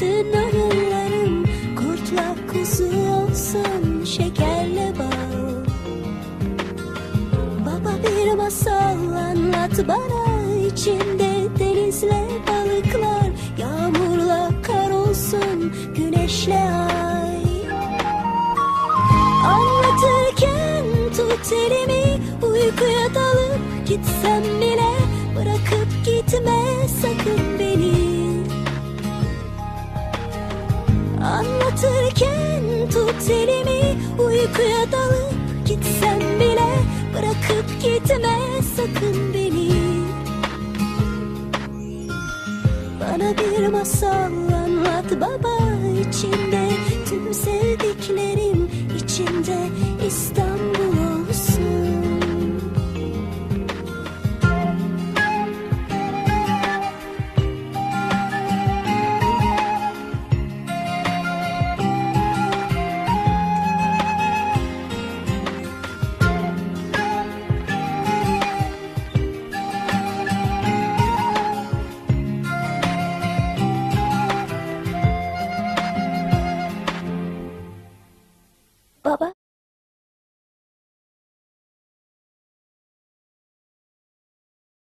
bütün oyunlarım Kurtla kuzu olsun şekerle bal. Baba bir masal anlat bana içinde denizle balıklar Yağmurla kar olsun güneşle ay. Anlatırken tut elimi uykuya dalıp gitsem bile Bırakıp gitme sakın beni. Bana bir masal anlat baba içinde